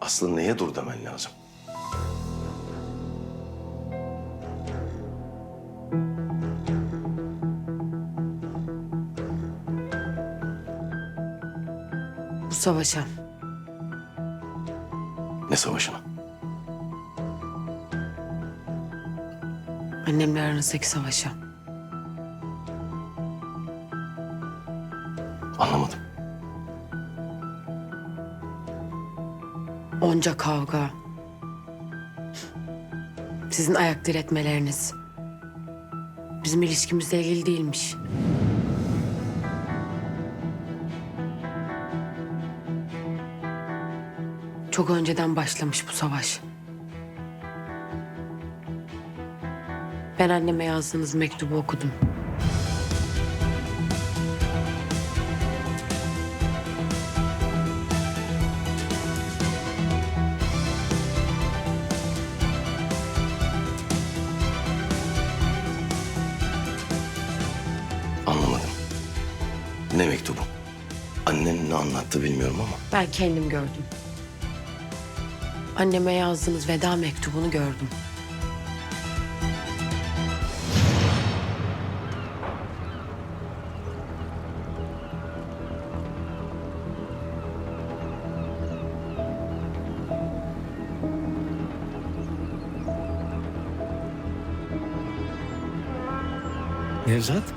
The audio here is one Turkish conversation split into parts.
Aslı neye dur demen lazım? Bu savaşa. Ne savaşına? Annemle aranızdaki savaşa. Onca kavga. Sizin ayak diretmeleriniz. Bizim ilişkimizle ilgili değilmiş. Çok önceden başlamış bu savaş. Ben anneme yazdığınız mektubu okudum. Anlattı bilmiyorum ama. Ben kendim gördüm. Anneme yazdığınız veda mektubunu gördüm. Nevzat?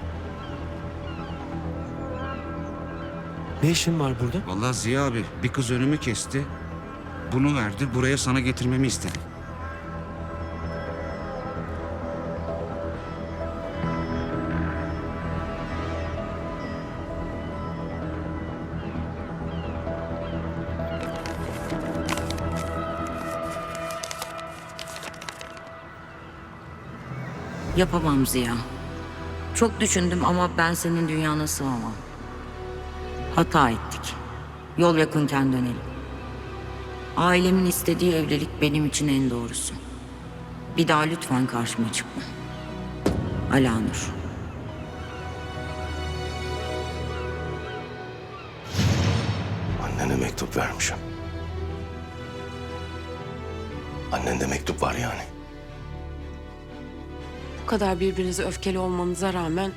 Ne işin var burada? Vallahi Ziya abi bir kız önümü kesti. Bunu verdi buraya sana getirmemi istedi. Yapamam Ziya. Çok düşündüm ama ben senin dünyana sığamam. Hata ettik. Yol yakınken dönelim. Ailemin istediği evlilik benim için en doğrusu. Bir daha lütfen karşıma çıkma. Alanur. Annene mektup vermişim. Annende mektup var yani. Bu kadar birbirinize öfkeli olmanıza rağmen...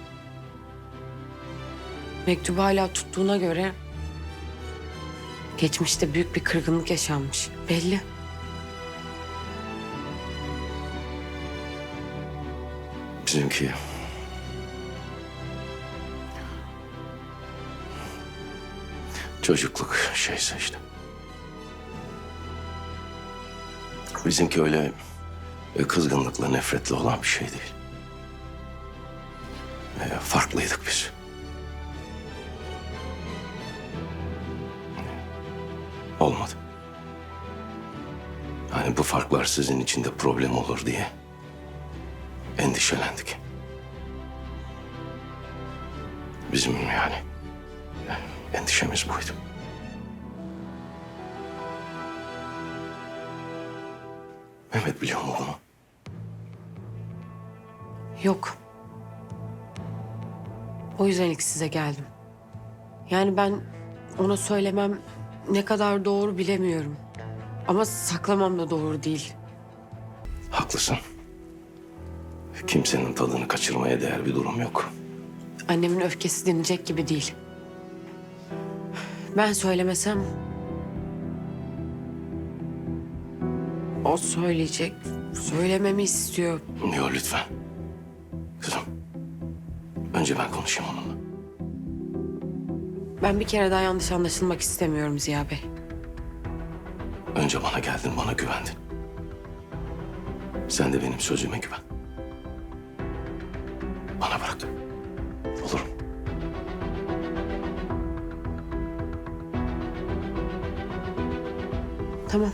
...mektubu hala tuttuğuna göre... ...geçmişte büyük bir kırgınlık yaşanmış. Belli. Bizimki... Çocukluk şeyse işte. Bizimki öyle kızgınlıkla, nefretle olan bir şey değil. E, Farklıydık biz. Olmadı. Hani bu farklar sizin için de problem olur diye endişelendik. Bizim yani endişemiz buydu. Mehmet biliyor mu bunu? Yok. O yüzden ilk size geldim. Yani ben ona söylemem ne kadar doğru bilemiyorum. Ama saklamam da doğru değil. Haklısın. Kimsenin tadını kaçırmaya değer bir durum yok. Annemin öfkesi dinecek gibi değil. Ben söylemesem... O söyleyecek. Söylememi istiyor. Yok lütfen. Kızım. Önce ben konuşayım onunla. Ben bir kere daha yanlış anlaşılmak istemiyorum Ziya Bey. Önce bana geldin, bana güvendin. Sen de benim sözüme güven. Bana bırak. Olur mu? Tamam.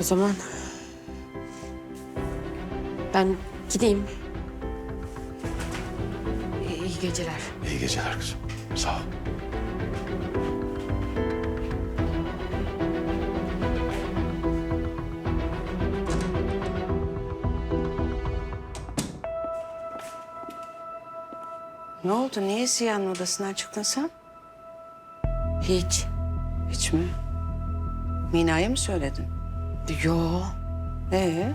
O zaman... Ben gideyim. İyi geceler. İyi geceler kızım. Sağ ol. Ne oldu? Niye Ziya'nın odasından çıktın sen? Hiç. Hiç mi? Mina'ya mı söyledin? Yo. Ee,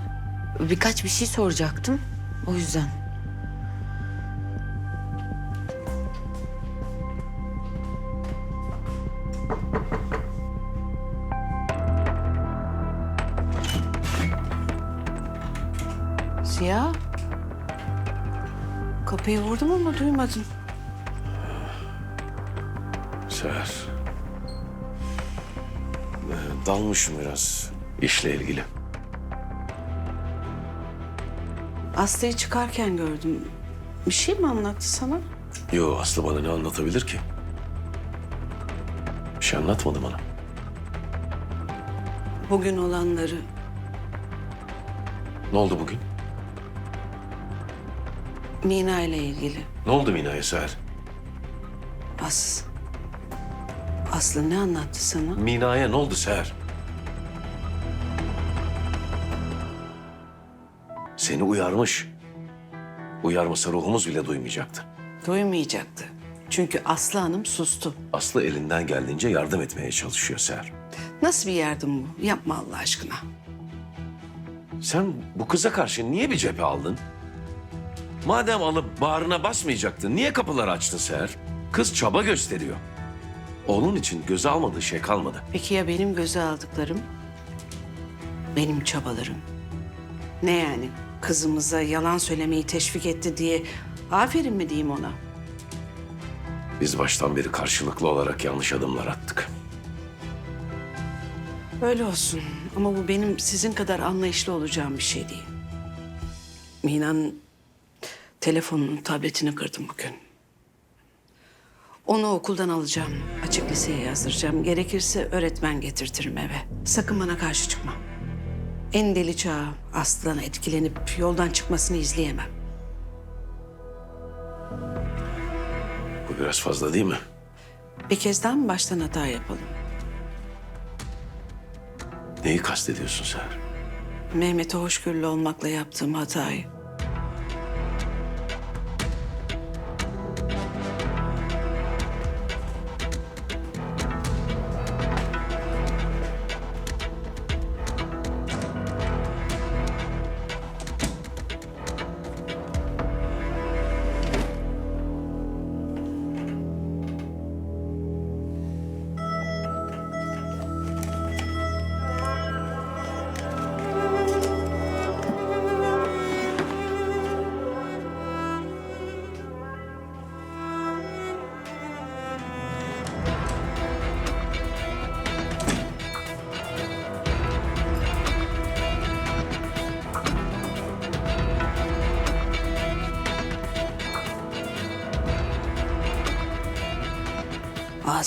Birkaç bir şey soracaktım. O yüzden. Ama duymadın. Seher. Dalmışım biraz işle ilgili. Aslı'yı çıkarken gördüm. Bir şey mi anlattı sana? Yo Aslı bana ne anlatabilir ki? Bir şey anlatmadı bana. Bugün olanları Ne oldu bugün? Mina ile ilgili. Ne oldu Mina'ya Seher? As. Aslı ne anlattı sana? Mina'ya ne oldu Seher? Seni uyarmış. Uyarmasa ruhumuz bile duymayacaktı. Duymayacaktı. Çünkü Aslı Hanım sustu. Aslı elinden geldiğince yardım etmeye çalışıyor Seher. Nasıl bir yardım bu? Yapma Allah aşkına. Sen bu kıza karşı niye bir cephe aldın? Madem alıp bağrına basmayacaktın, niye kapıları açtın Seher? Kız çaba gösteriyor. Oğlun için göze almadığı şey kalmadı. Peki ya benim göze aldıklarım? Benim çabalarım. Ne yani? Kızımıza yalan söylemeyi teşvik etti diye aferin mi diyeyim ona? Biz baştan beri karşılıklı olarak yanlış adımlar attık. Öyle olsun ama bu benim sizin kadar anlayışlı olacağım bir şey değil. Mina'nın telefonunu, tabletini kırdım bugün. Onu okuldan alacağım, açık liseye yazdıracağım. Gerekirse öğretmen getirtirim eve. Sakın bana karşı çıkma. En deli çağı Aslı'dan etkilenip yoldan çıkmasını izleyemem. Bu biraz fazla değil mi? Bir kez daha mı baştan hata yapalım? Neyi kastediyorsun Seher? Mehmet'e hoşgörülü olmakla yaptığım hatayı.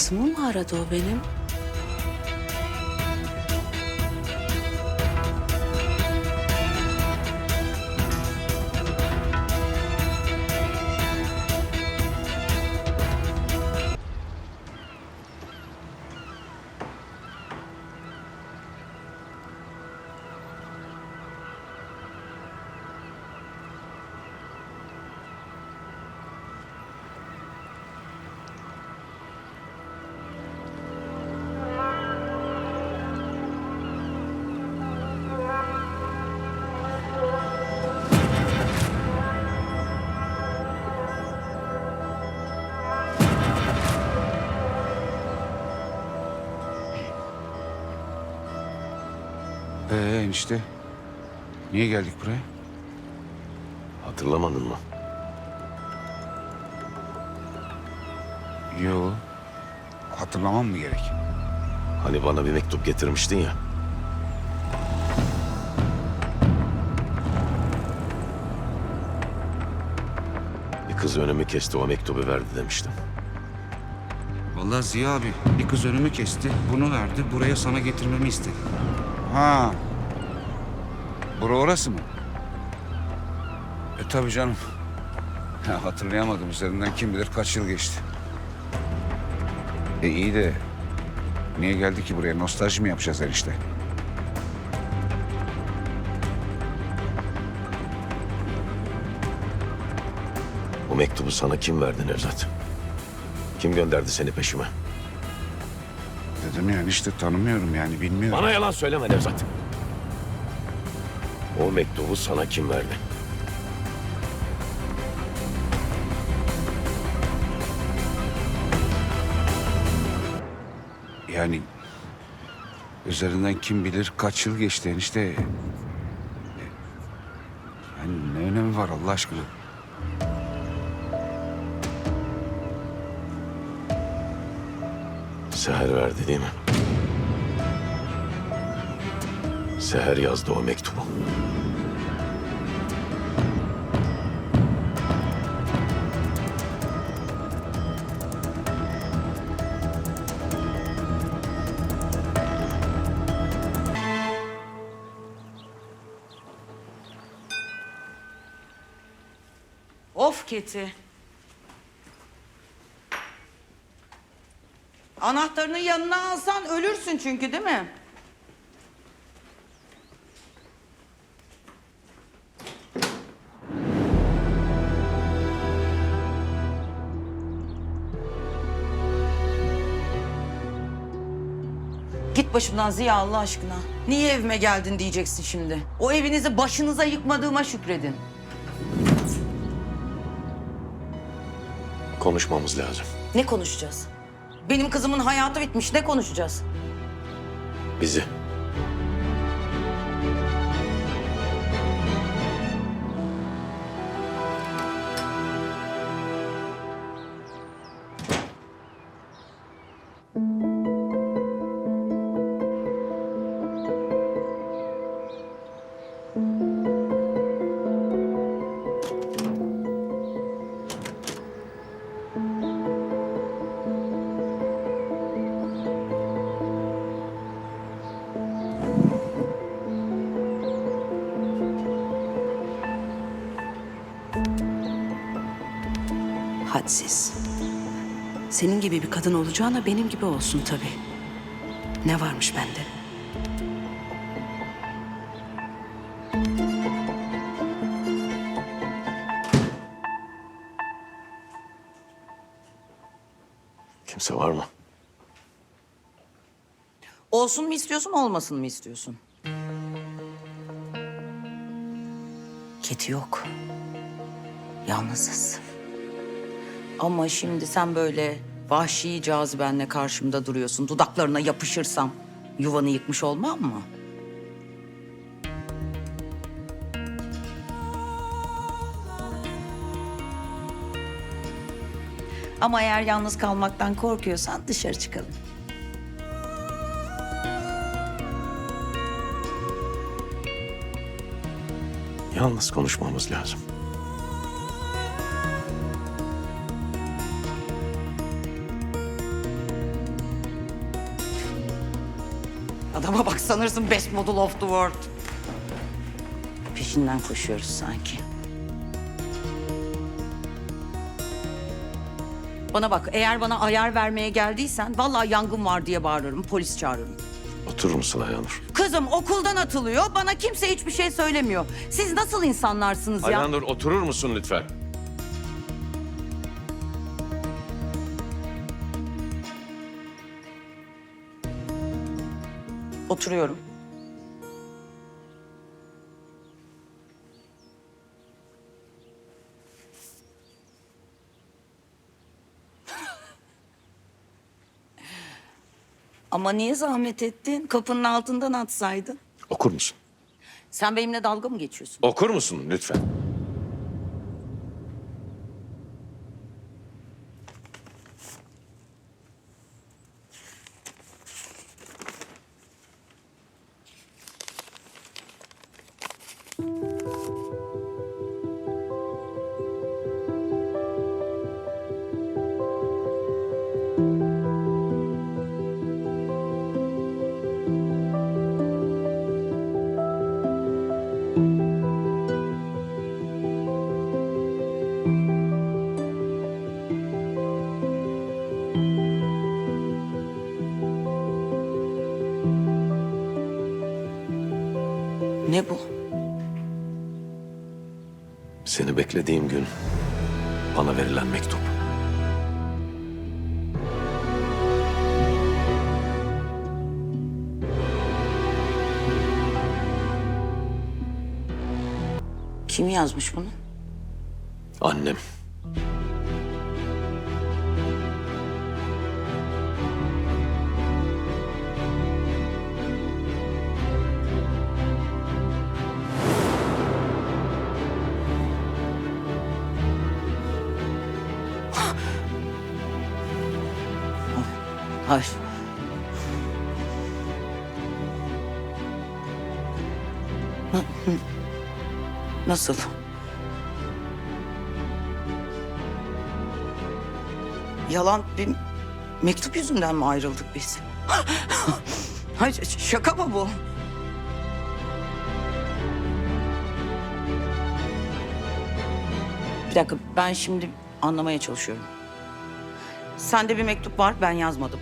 Asım'ı mı aradı o benim? Niye geldik buraya? Hatırlamadın mı? Yo. Hatırlamam mı gerek? Hani bana bir mektup getirmiştin ya. Bir kız önümü kesti o mektubu verdi demiştim. Vallahi Ziya abi bir kız önümü kesti. Bunu verdi. Buraya sana getirmemi istedi. Ha. Bura orası mı? E tabii canım. Ya, hatırlayamadım. Üzerinden kim bilir kaç yıl geçti. E iyi de niye geldi ki buraya? Nostalji mi yapacağız enişte? O mektubu sana kim verdi Nevzat? Kim gönderdi seni peşime? Tanımadım yani işte tanımıyorum yani bilmiyorum. Bana yalan söyleme Nevzat. O mektubu sana kim verdi? Yani üzerinden kim bilir kaç yıl geçti enişte. Yani ne önemi var Allah aşkına? Seher verdi değil mi? Seher yazdı o mektubu. Of Keti. Anahtarını yanına alsan ölürsün çünkü değil mi? Başımdan Ziya Allah aşkına. Niye evime geldin diyeceksin şimdi. O evinizi başınıza yıkmadığıma şükredin. Konuşmamız lazım. Ne konuşacağız? Benim kızımın hayatı bitmiş. Ne konuşacağız? Bizi. Hadsiz. Senin gibi bir kadın olacağına benim gibi olsun tabii. Ne varmış bende? Kimse var mı? Olsun mu istiyorsun, olmasın mı istiyorsun? Keti yok. Yalnızız. Ama şimdi sen böyle vahşi cazibenle karşımda duruyorsun. Dudaklarına yapışırsam yuvanı yıkmış olmam mı? Ama eğer yalnız kalmaktan korkuyorsan dışarı çıkalım. Yalnız konuşmamız lazım. Adama bak sanırsın best model of the world. Peşinden koşuyoruz sanki. Bana bak eğer bana ayar vermeye geldiysen vallahi yangın var diye bağırırım polis çağırırım. Oturur musun Ayanur? Kızım okuldan atılıyor bana kimse hiçbir şey söylemiyor. Siz nasıl insanlarsınız ya? Ayanur oturur musun lütfen? Oturuyorum. Ama niye zahmet ettin? Kapının altından atsaydın. Okur musun? Sen benimle dalga mı geçiyorsun? Okur musun lütfen? Seni beklediğim gün bana verilen mektup. Kim yazmış bunu? Annem. Nasıl? Yalan bir mektup yüzünden mi ayrıldık biz? Hayır şaka mı bu? Bir dakika ben şimdi anlamaya çalışıyorum. Sende bir mektup var ben yazmadım.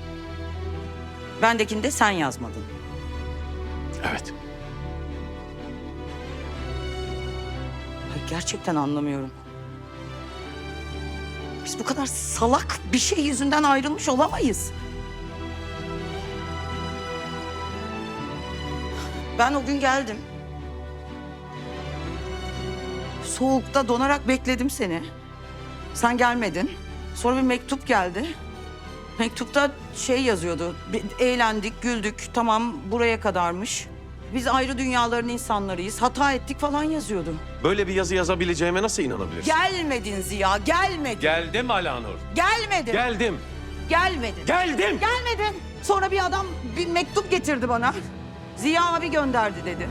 Bendekini de sen yazmadın. Evet. Gerçekten anlamıyorum. Biz bu kadar salak bir şey yüzünden ayrılmış olamayız. Ben o gün geldim. Soğukta donarak bekledim seni. Sen gelmedin. Sonra bir mektup geldi. Mektupta şey yazıyordu. "Bir- Eğlendik, güldük. Tamam buraya kadarmış. Biz ayrı dünyaların insanlarıyız. Hata ettik falan yazıyordu. Böyle bir yazı yazabileceğime nasıl inanabilirsin? Gelmedin Ziya, gelmedin. Geldim Alanur. Gelmedin. Geldim. Gelmedin. Geldim. Gelmedin. Sonra bir adam bir mektup getirdi bana. Ziya abi gönderdi dedi.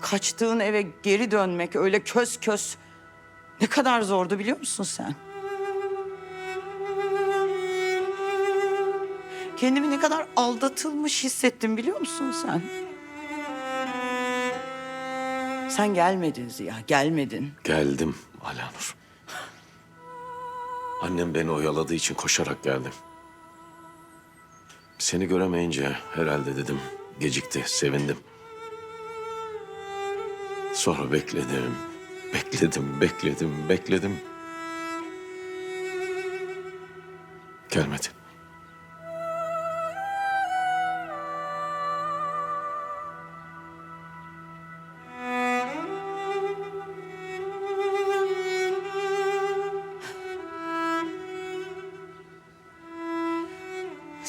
Kaçtığın eve geri dönmek öyle kös kös ne kadar zordu biliyor musun sen? Kendimi ne kadar aldatılmış hissettim biliyor musun sen? Sen gelmedin Ziya, gelmedin. Geldim Alanur. Annem beni oyaladığı için koşarak geldim. Seni göremeyince herhalde dedim gecikti, sevindim. Sonra bekledim, bekledim, bekledim, bekledim. Gelmedi.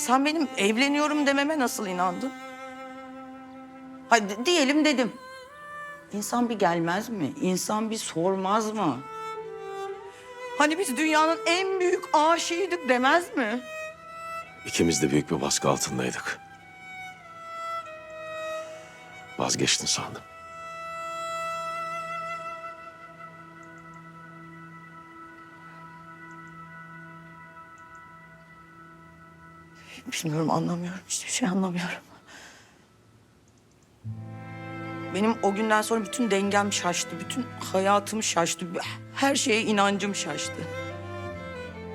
Sen benim evleniyorum dememe nasıl inandın? Hadi diyelim dedim. İnsan bir gelmez mi? İnsan bir sormaz mı? Hani biz dünyanın en büyük aşığıydık demez mi? İkimiz de büyük bir baskı altındaydık. Vazgeçtin sandım. Bilmiyorum anlamıyorum. Hiçbir şey anlamıyorum. Benim o günden sonra bütün dengem şaştı. Bütün hayatım şaştı. Her şeye inancım şaştı.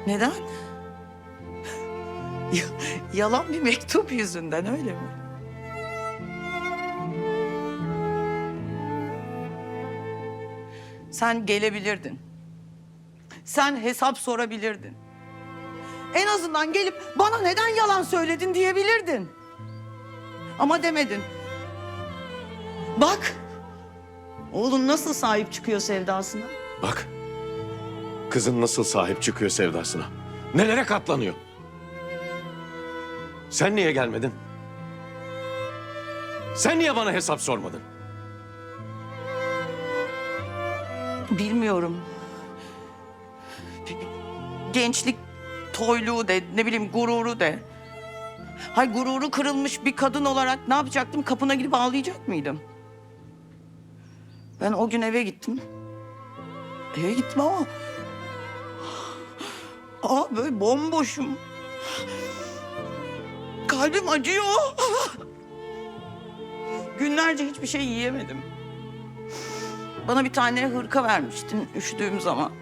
Neden? Ya- Yalan bir mektup yüzünden öyle mi? Sen gelebilirdin. Sen hesap sorabilirdin. En azından gelip bana neden yalan söyledin diyebilirdin. Ama demedin. Bak. Oğlun nasıl sahip çıkıyor sevdasına? Bak. Kızın nasıl sahip çıkıyor sevdasına. Nelere katlanıyor. Sen niye gelmedin? Sen niye bana hesap sormadın? Bilmiyorum. Gençlik toyluğu de, ne bileyim gururu de. Hay gururu kırılmış bir kadın olarak ne yapacaktım? Kapına gidip ağlayacak mıydım? Ben o gün eve gittim. Eve gittim ama... Aa böyle bomboşum. Kalbim acıyor. Günlerce hiçbir şey yiyemedim. Bana bir tane hırka vermiştin üşüdüğüm zaman.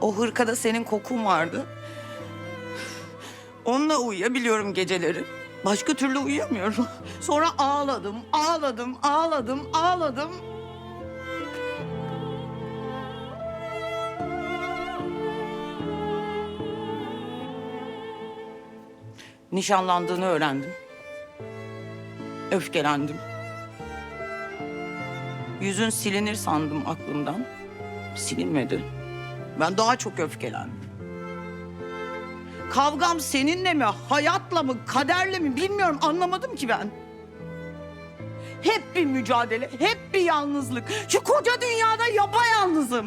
O hırkada senin kokun vardı. Onunla uyuyabiliyorum geceleri. Başka türlü uyuyamıyorum. Sonra ağladım, ağladım, ağladım, ağladım. Nişanlandığını öğrendim. öfkelendim. Yüzün silinir sandım aklımdan. Silinmedi. Ben daha çok öfkelendim. Kavgam seninle mi, hayatla mı, kaderle mi bilmiyorum anlamadım ki ben. Hep bir mücadele, hep bir yalnızlık. Şu koca dünyada yapayalnızım.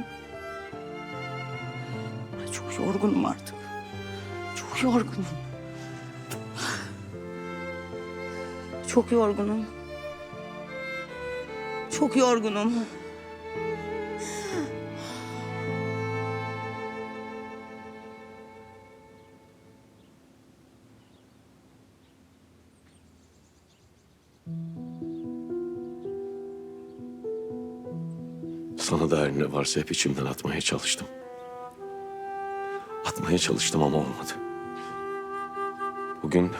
Ay, Çok yorgunum artık. Çok yorgunum. Çok yorgunum. Çok yorgunum. Ne varsa hep içimden atmaya çalıştım. Atmaya çalıştım ama olmadı. Bugün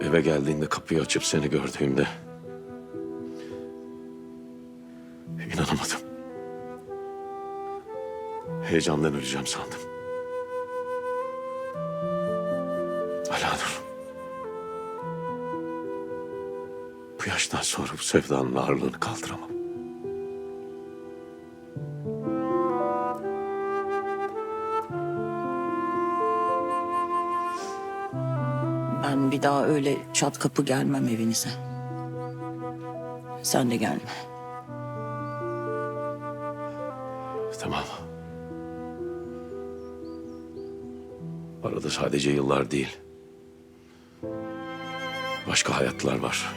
eve geldiğinde kapıyı açıp seni gördüğümde inanamadım. Heyecandan öleceğim sandım. Alanur. Bu yaştan sonra bu sevdanın ağırlığını kaldıramam. Bir daha öyle çat kapı gelmem evinize. Sen de gelme. Tamam. Arada sadece yıllar değil. Başka hayatlar var.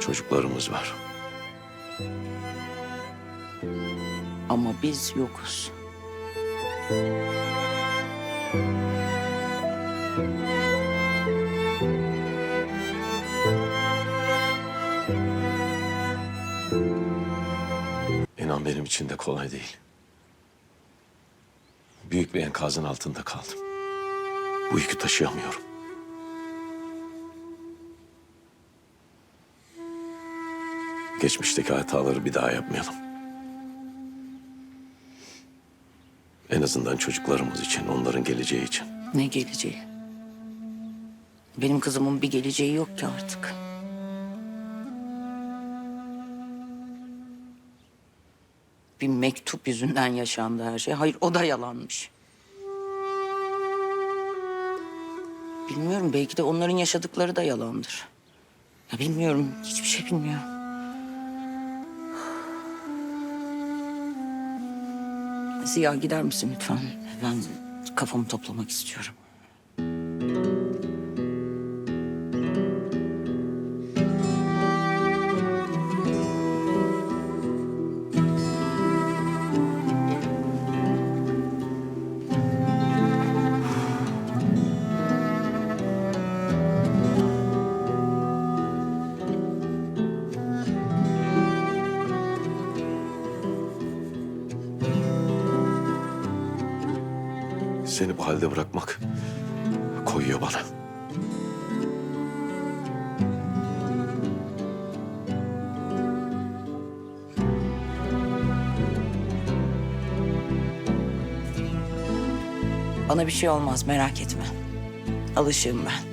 Çocuklarımız var. Ama biz yokuz. İnan benim için de kolay değil. Büyük bir enkazın altında kaldım. Bu yükü taşıyamıyorum. Geçmişteki hataları bir daha yapmayalım. En azından çocuklarımız için, onların geleceği için. Ne geleceği? Benim kızımın bir geleceği yok ki artık. Bir mektup yüzünden yaşandı her şey. Hayır o da yalanmış. Bilmiyorum belki de onların yaşadıkları da yalandır. Ya bilmiyorum hiçbir şey bilmiyorum. Ziya gider misin lütfen? Ben kafamı toplamak istiyorum. Bana bir şey olmaz merak etme. Alışığım ben.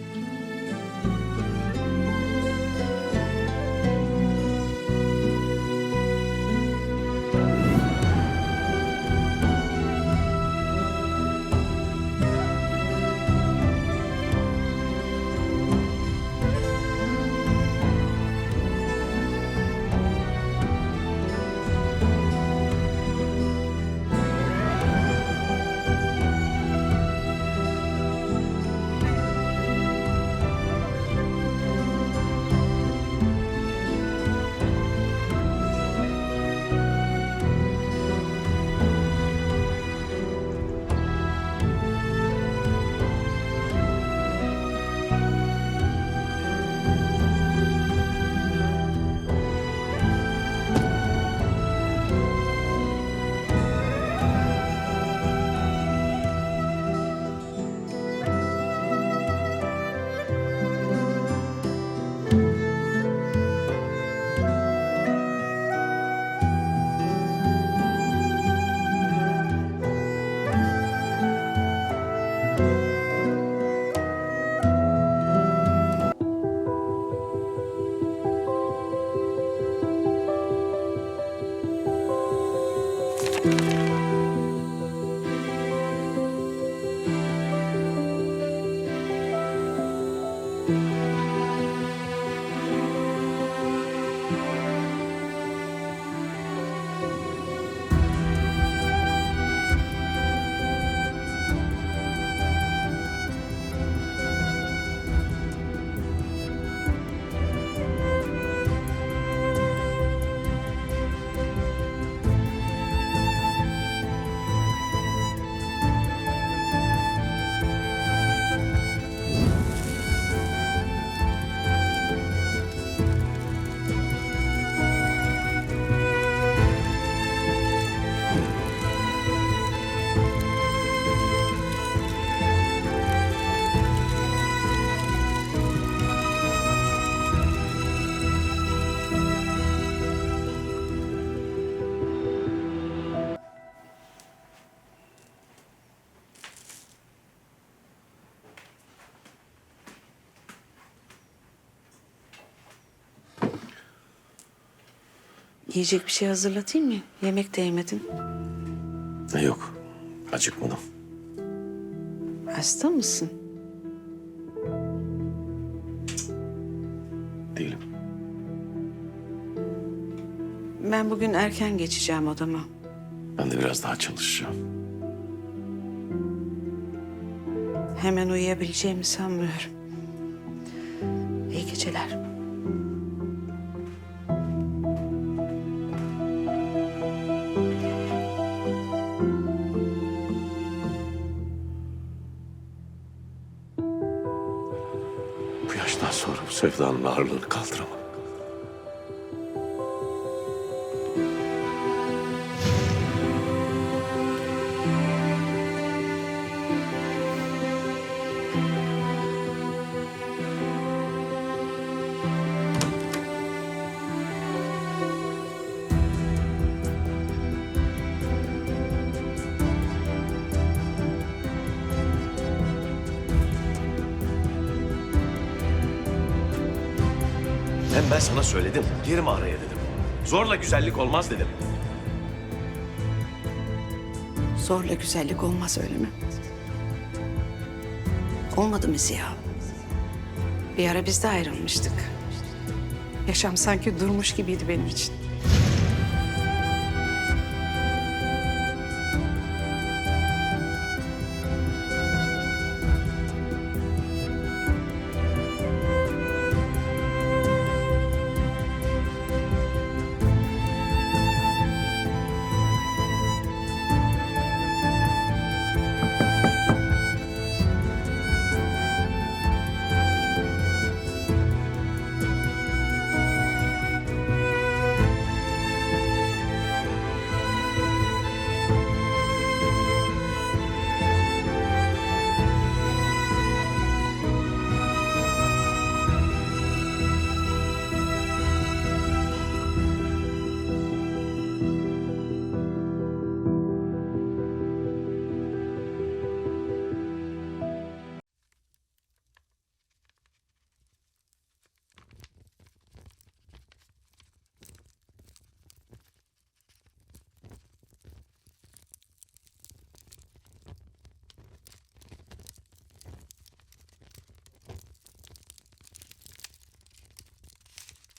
Yiyecek bir şey hazırlatayım mı? Yemek de yemedin. Ha, Yok, acıkmadım. Hasta mısın? Değilim. Ben bugün erken geçeceğim odama. Ben de biraz daha çalışacağım. Hemen uyuyabileceğimi sanmıyorum. İyi geceler. Sevdanın ağırlığını kaldıramam. Ben sana söyledim. Girme araya dedim. Zorla güzellik olmaz dedim. Zorla güzellik olmaz öyle mi? Olmadı mı Ziya? Bir ara biz de ayrılmıştık. Yaşam sanki durmuş gibiydi benim için.